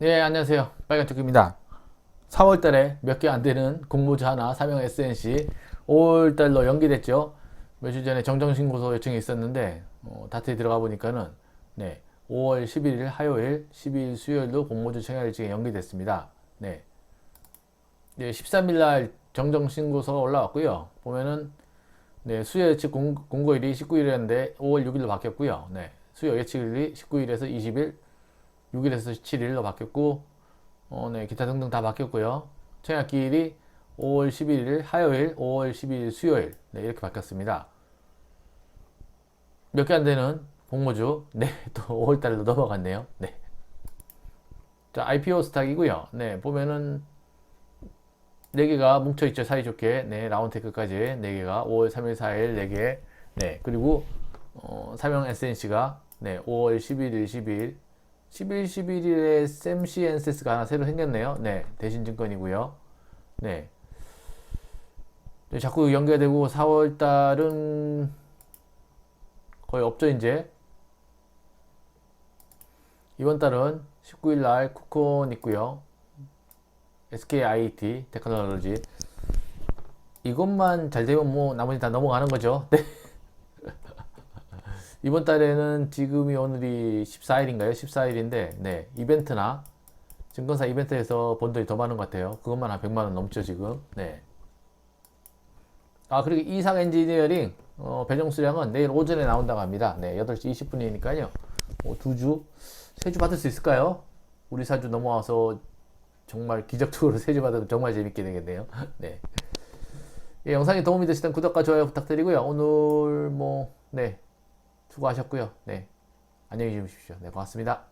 네, 안녕하세요. 빨간쪽입니다. 4월 달에 몇 개 안 되는 공모주 하나, 사명 SNC 5월 달로 연기됐죠. 며칠 전에 정정신고서 요청이 있었는데, 어, 다트에 들어가 보니까는, 네, 5월 11일 화요일, 12일 수요일로 공모주 청약 일정이 연기됐습니다. 네. 네, 13일 날 정정신고서가 올라왔고요. 보면은, 네, 수요 예측 공, 공고일이 19일이었는데 5월 6일로 바뀌었고요. 네, 수요 예측일이 19일에서 20일, 6일에서 7일로 바뀌었고, 어, 네, 기타 등등 다 바뀌었고요. 청약기일이 5월 11일 화요일, 5월 12일 수요일, 네, 이렇게 바뀌었습니다. 몇 개 안 되는 공모주, 네, 또 5월 달로 넘어갔네요. 네. 자, IPO 스탁이고요. 네, 보면은 4개가 뭉쳐있죠, 사이좋게. 네, 라운테크까지 4개가 5월 3일, 4일 4개. 네, 그리고, 어, 사명 SNC가, 네, 5월 11일, 12일, 11, 11일에 샘시 엔세스가 하나 새로 생겼네요. 네, 대신증권이고요. 네. 네, 자꾸 연계되고 4월 달은 거의 없죠, 이제. 이번 달은 19일 날 쿠콘 있고요. SKIT 테크놀로지 이것만 잘 되면 뭐 나머지 다 넘어가는 거죠. 네. 이번 달에는 지금이 오늘이 14일인가요? 14일인데, 네, 이벤트나 증권사 이벤트에서 본들이 더 많은 것 같아요. 그것만 한 100만 원 넘죠, 지금. 네. 아, 그리고 이상 엔지니어링 어, 배정 수량은 내일 오전에 나온다고 합니다. 네, 8시 20분이니까요. 뭐, 두 주, 세 주 받을 수 있을까요? 우리 사주 넘어와서 정말 기적적으로 세 주 받으면 정말 재밌게 되겠네요. 네. 예, 영상이 도움이 되시던 구독과 좋아요 부탁드리고요. 오늘 뭐, 네. 수고하셨고요. 네. 안녕히 주무십시오. 네, 고맙습니다.